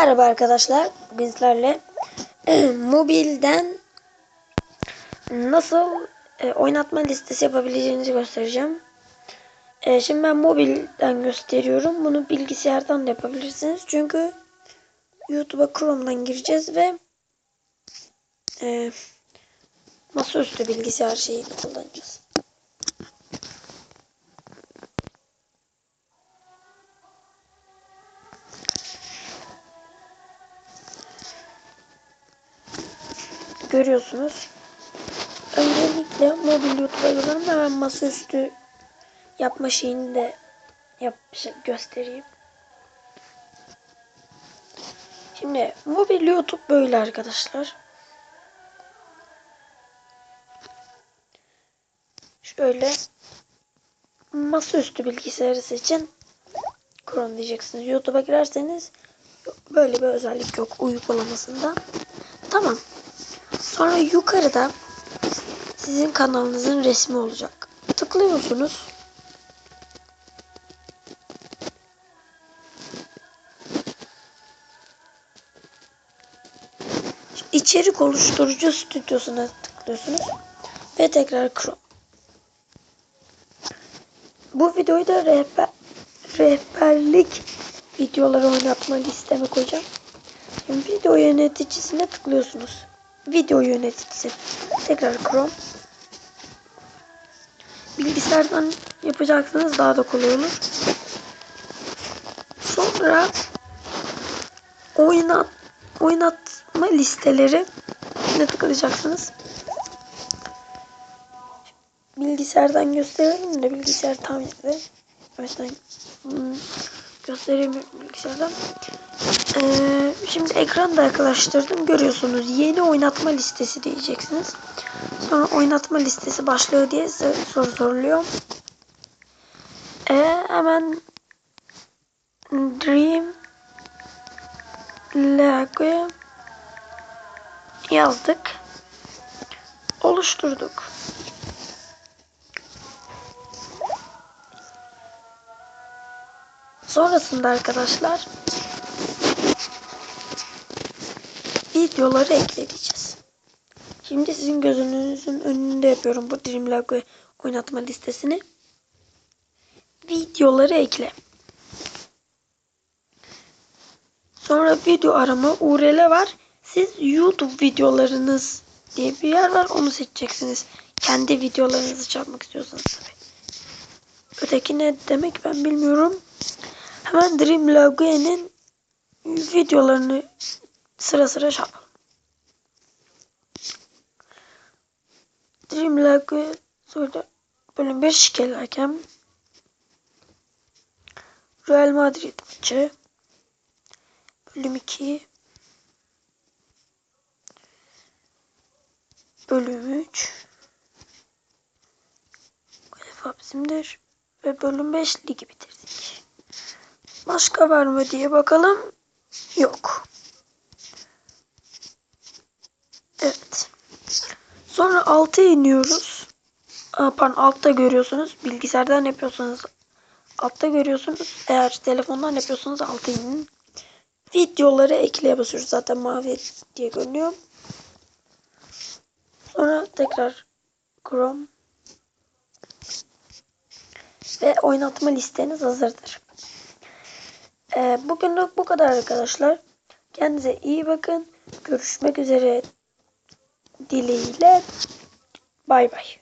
Merhaba arkadaşlar. Bugün sizlerle mobilden nasıl e, oynatma listesi yapabileceğinizi göstereceğim. E, şimdi ben mobilden gösteriyorum. Bunu bilgisayardan da yapabilirsiniz. Çünkü YouTube'a Chrome'dan gireceğiz ve e, masaüstü bilgisayar şeyini kullanacağız. Görüyorsunuz. Öncelikle mobil YouTube'a giriyorum. Hemen masaüstü yapma şeyini de yap şey göstereyim. Şimdi mobil YouTube böyle arkadaşlar. Şöyle masaüstü bilgisayarı seçin. Chrome diyeceksiniz. YouTube'a girerseniz böyle bir özellik yok uygulamasında. Tamam. Sonra yukarıda sizin kanalınızın resmi olacak. Tıklıyorsunuz. İçerik oluşturucu stüdyosuna tıklıyorsunuz. Ve tekrar Chrome. Bu videoyu da rehber, rehberlik videoları oynatma listeme koyacağım. Şimdi video yöneticisine tıklıyorsunuz video yöneticisi. Tekrar Chrome. Bilgisayardan yapacaksınız daha da kolay olur. Sonra oynat oynatma listeleri ne tıklayacaksınız. Bilgisayardan gösterelim de bilgisayar tam yerde. Yüzden hmm, göstereyim bilgisayardan. Ee, şimdi ekranda yaklaştırdım. Görüyorsunuz yeni oynatma listesi diyeceksiniz. Sonra oynatma listesi başlığı diye soru soruluyor. Ee, hemen Dream Lego yazdık. Oluşturduk. Sonrasında arkadaşlar videoları ekleyeceğiz. Şimdi sizin gözünüzün önünde yapıyorum bu Dreamlog oynatma listesini. Videoları ekle. Sonra video arama URL var. Siz YouTube videolarınız diye bir yer var. Onu seçeceksiniz. Kendi videolarınızı çarpmak istiyorsanız tabii. Öteki ne demek ben bilmiyorum. Hemen Dreamlogo'nun videolarını sıra sıra şey yapalım. Dreamlog sonra bölüm 5 şikelerken Real Madrid maçı bölüm 2 bölüm 3 UEFA bizimdir ve bölüm 5 ligi bitirdik. Başka var mı diye bakalım. Yok. 6'ya iniyoruz. Aa, pardon altta görüyorsunuz. Bilgisayardan yapıyorsanız altta görüyorsunuz. Eğer telefondan yapıyorsanız altta inin. Videoları ekleye basıyoruz. Zaten mavi diye görünüyor. Sonra tekrar Chrome ve oynatma listeniz hazırdır. Ee, bugünlük bu kadar arkadaşlar. Kendinize iyi bakın. Görüşmek üzere dileğiyle. Bay bay.